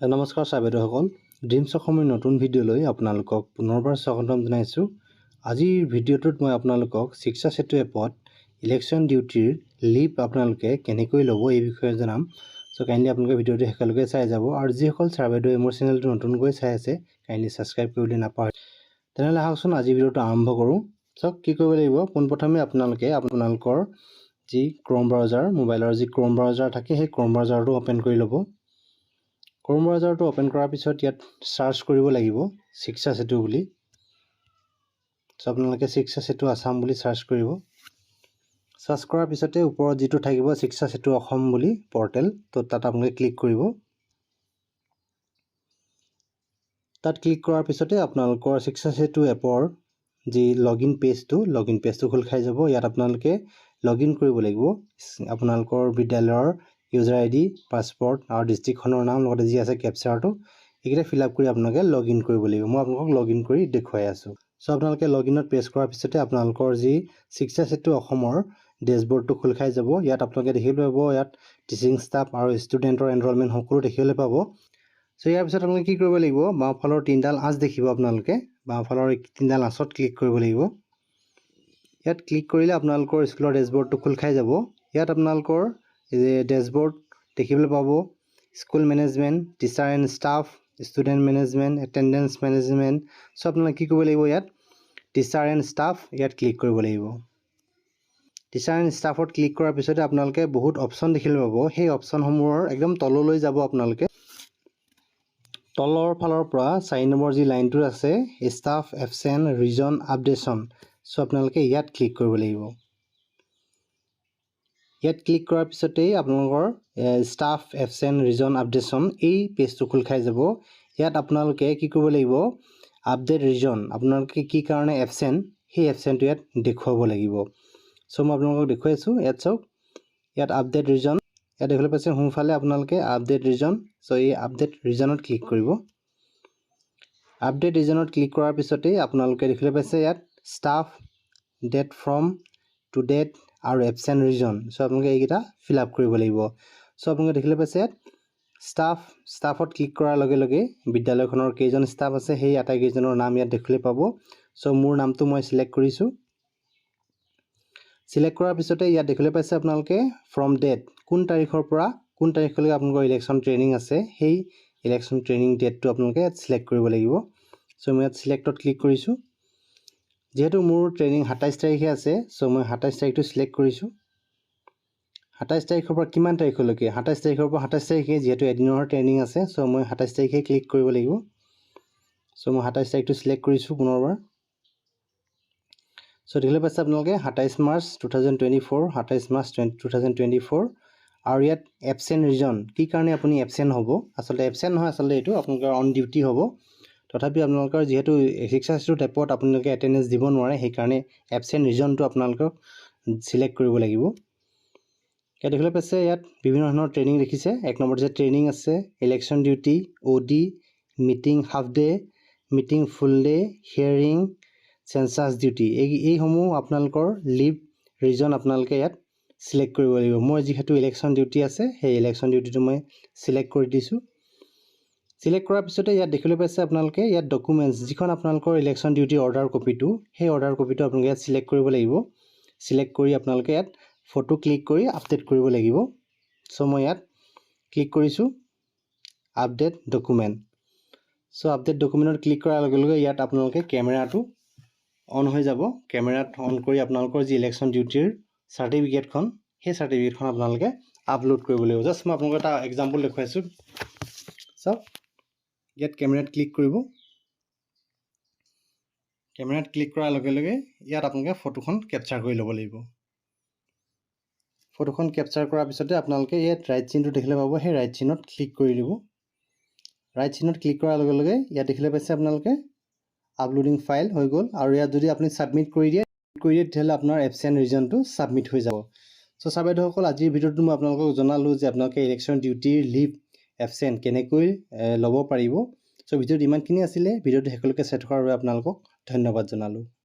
নমস্কাৰ ছাৰ বাইদেউসকল। ড্ৰিমছ অসমৰ নতুন ভিডিঅ'লৈ আপোনালোকক পুনৰবাৰ স্বাগতম জনাইছোঁ। আজিৰ ভিডিঅ'টোত মই আপোনালোকক শিক্ষা সেতু এপত ইলেকশ্যন ডিউটিৰ লিভ আপোনালোকে কেনেকৈ ল'ব এই বিষয়ে জনাম। চ' কাইণ্ডলি আপোনালোকে ভিডিঅ'টো শেষলৈকে চাই যাব। আৰু যিসকল ছাৰ বাইদেৱে মোৰ চেনেলটো নতুনকৈ চাই আছে কাইণ্ডলি ছাবস্ক্ৰাইব কৰিবলৈ নাপাহৰে তেনেহ'লে আহকচোন আজি ভিডিঅ'টো আৰম্ভ কৰোঁ। চাওক কি কৰিব লাগিব? পোনপ্ৰথমে আপোনালোকে আপোনালোকৰ যি ক্ৰম ব্ৰাউজাৰ মোবাইলৰ যি ক্ৰম ব্ৰাউজাৰ থাকে সেই ক্ৰম ব্ৰাউজাৰটো অ'পেন কৰি ল'ব। ক্ৰম ব্ৰাউজাৰটো অ'পেন কৰাৰ পিছত ইয়াত চাৰ্চ কৰিব লাগিব শিক্ষা সেতু বুলি। চ' আপোনালোকে শিক্ষা সেতু আছাম বুলি চাৰ্চ কৰিব। চাৰ্চ কৰাৰ পিছতে ওপৰত যিটো থাকিব শিক্ষা সেতু অসম বুলি পৰ্টেল ত' তাত আপোনালোকে ক্লিক কৰিব। তাত ক্লিক কৰাৰ পিছতে আপোনালোকৰ শিক্ষা সেতু এপৰ যি লগ ইন পেজটো লগ ইন পেজটো খোল খাই যাব। ইয়াত আপোনালোকে লগ ইন কৰিব লাগিব। আপোনালোকৰ বিদ্যালয়ৰ ইউজাৰ আই ডি পাছপৰ্ট আৰু ডিষ্ট্ৰিক্টখনৰ নাম লগতে যি আছে কেপচাৰটো এইকেইটা ফিল আপ কৰি আপোনালোকে লগ ইন কৰিব লাগিব। মই আপোনালোকক লগ ইন কৰি দেখুৱাই আছোঁ। চ' আপোনালোকে লগ ইনত প্ৰেছ কৰাৰ পিছতে আপোনালোকৰ যি শিক্ষা সেতু অসমৰ ডেছবৰ্ডটো খোল খাই যাব। ইয়াত আপোনালোকে দেখিবলৈ পাব ইয়াত টিচিং ষ্টাফ আৰু ষ্টুডেণ্টৰ এনৰলমেণ্ট সকলো দেখিবলৈ পাব। চ' ইয়াৰ পিছত আপোনালোকে কি কৰিব লাগিব? বাওঁফালৰ তিনিডাল আঁচ দেখিব আপোনালোকে। বাওঁফালৰ তিনিডাল আঁচত ক্লিক কৰিব লাগিব। ইয়াত ক্লিক কৰিলে আপোনালোকৰ স্কুলৰ ডেছবৰ্ডটো খোল খাই যাব। ইয়াত আপোনালোকৰ ডেছবৰ্ড দেখিবলৈ পাব। School management teacher and staff student management attendance management so' আপোনালোকে কি কৰিব লাগিব ইয়াত? টিচাৰ এণ্ড ষ্টাফ ইয়াত ক্লিক কৰিব লাগিব। টিচাৰ এণ্ড ষ্টাফত ক্লিক কৰাৰ পিছতে আপোনালোকে বহুত অপশ্যন দেখিবলৈ পাব। সেই অপশ্যনসমূহৰ একদম তললৈ যাব আপোনালোকে। তলৰ ফালৰ পৰা চাৰি নম্বৰ যি লাইনটো আছে staff absent reason updation so' আপোনালোকে ইয়াত ক্লিক কৰিব লাগিব। ইয়াত ক্লিক কৰাৰ পিছতেই আপোনালোকৰ ষ্টাফ এবচেণ্ট ৰিজন আপডেশ্যন এই পেজটো খোল খাই যাব। ইয়াত আপোনালোকে কি কৰিব লাগিব? আপডেট ৰিজন আপোনালোকে কি কাৰণে এবচেণ্ট সেই এবচেণ্টটো ইয়াত দেখুৱাব লাগিব। চ' মই আপোনালোকক দেখুৱাইছোঁ ইয়াত চাওক। ইয়াত আপডেট ৰিজন ইয়াত দেখিবলৈ পাইছে সোঁফালে আপোনালোকে আপডেট ৰিজন চ' এই আপডেট ৰিজনত ক্লিক কৰিব। আপডেট ৰিজনত ক্লিক কৰাৰ পিছতেই আপোনালোকে দেখিবলৈ পাইছে ইয়াত staff date from to date আৰু এবচেণ্ট ৰিজন চ' আপোনালোকে এইকেইটা ফিল আপ কৰিব লাগিব। চ' আপোনালোকে দেখিলে পাইছে ষ্টাফ ষ্টাফত ক্লিক কৰাৰ লগে লগে বিদ্যালয়খনৰ কেইজন ষ্টাফ আছে সেই আটাইকেইজনৰ নাম ইয়াত দেখিবলৈ পাব। চ' মোৰ নামটো মই চিলেক্ট কৰিছোঁ। চিলেক্ট কৰাৰ পিছতে ইয়াত দেখিবলৈ পাইছে আপোনালোকে ফ্ৰম ডেট কোন তাৰিখৰ পৰা কোন তাৰিখলৈকে আপোনালোকৰ ইলেকশ্যন ট্ৰেইনিং আছে সেই ইলেকশ্যন ট্ৰেইনিং ডেটটো আপোনালোকে ইয়াত চিলেক্ট কৰিব লাগিব। চ' মই ইয়াত চিলেক্টত ক্লিক কৰিছোঁ। যিহেতু মোৰ ট্ৰেইনিং সাতাইছ তাৰিখে আছে চ' মই সাতাইছ তাৰিখটো চিলেক্ট কৰিছোঁ। সাতাইছ তাৰিখৰ পৰা কিমান তাৰিখলৈকে? সাতাইছ তাৰিখৰ পৰা সাতাইছ তাৰিখে যিহেতু এদিনৰ ট্ৰেইনিং আছে চ' মই সাতাইছ তাৰিখে ক্লিক কৰিব লাগিব। চ' মই সাতাইছ তাৰিখটো চিলেক্ট কৰিছোঁ পুনৰবাৰ। চ' দেখিবলৈ পাইছে আপোনালোকে সাতাইছ March two thousand twenty four সাতাইছ March two thousand twenty four আৰু ইয়াত এবচেণ্ট ৰিজন কি কাৰণে আপুনি এবচেণ্ট হ'ব? আচলতে এবচেণ্ট নহয় আচলতে এইটো আপোনালোকৰ অন ডিউটি হ'ব। তথাপি আপোনালোকৰ যিহেতু শিক্ষা সেতুৰ এপত আপোনালোকে এটেণ্ডেঞ্চ দিব নোৱাৰে সেইকাৰণে এবচেণ্ট ৰিজনটো আপোনালোকক চিলেক্ট কৰিব লাগিব। ইয়াত দেখিবলৈ পাইছে ইয়াত বিভিন্ন ধৰণৰ ট্ৰেইনিং দেখিছে। এক নম্বৰত যে ট্ৰেইনিং আছে election duty O' D meeting half day meeting full day hearing census duty এই এইসমূহ আপোনালোকৰ লিভ ৰিজন আপোনালোকে ইয়াত চিলেক্ট কৰিব লাগিব। মই যিহেতু ইলেকশ্যন ডিউটি আছে সেই ইলেকশ্যন ডিউটিটো মই চিলেক্ট কৰি দিছোঁ। চিলেক্ট কৰাৰ পিছতে ইয়াত দেখিবলৈ পাইছে আপোনালোকে ইয়াত ডকুমেণ্টছ যিখন আপোনালোকৰ ইলেকশ্যন ডিউটি অৰ্ডাৰ কপিটো সেই অৰ্ডাৰ কপিটো আপোনালোকে ইয়াত চিলেক্ট কৰিব লাগিব। চিলেক্ট কৰি আপোনালোকে ইয়াত ফটো ক্লিক কৰি আপডেট কৰিব লাগিব। চ' মই ইয়াত ক্লিক কৰিছোঁ আপডেট ডকুমেণ্ট চ' আপডেট ডকুমেণ্টত ক্লিক কৰাৰ লগে লগে ইয়াত আপোনালোকে কেমেৰাটো অন হৈ যাব। কেমেৰাত অন কৰি আপোনালোকৰ যি ইলেকশ্যন ডিউটিৰ চাৰ্টিফিকেটখন সেই চাৰ্টিফিকেটখন আপোনালোকে আপলোড কৰিব লাগিব। জাষ্ট মই আপোনালোকক এটা এক্সাম্পল দেখুৱাইছোঁ। চাওক ইয়াত কেমেৰাত ক্লিক কৰিব। কেমেৰাত ক্লিক কৰাৰ লগে লগে ইয়াত আপোনালোকে ফটোখন কেপচাৰ কৰি ল'ব লাগিব। ফটোখন কেপচাৰ কৰাৰ পিছতে আপোনালোকে ইয়াত ৰাইট চিনটো দেখিলে পাব সেই ৰাইট চিনত ক্লিক কৰি দিব। ৰাইট চিনত ক্লিক কৰাৰ লগে লগে ইয়াত দেখিলে পাইছে আপোনালোকে আপলোডিং ফাইল হৈ গ'ল আৰু ইয়াত যদি আপুনি ছাবমিট কৰি দিয়ে কৰি দিয়ে তেতিয়াহ'লে আপোনাৰ এবচেণ্ট ৰিজনটো ছাবমিট হৈ যাব। চ' চাৰ বাইদেউসকল আজিৰ ভিডিঅ'টো মই আপোনালোকক জনালোঁ যে আপোনালোকে ইলেকশ্যন ডিউটিৰ লিভ এবচেণ্ট কেনেকৈ ল'ব পাৰিব? চ' ভিডিঅ'ত ইমানখিনি আছিলে। ভিডিঅ'টো শেষলৈকে চাই থকাৰ বাবে আপোনালোকক ধন্যবাদ জনালোঁ।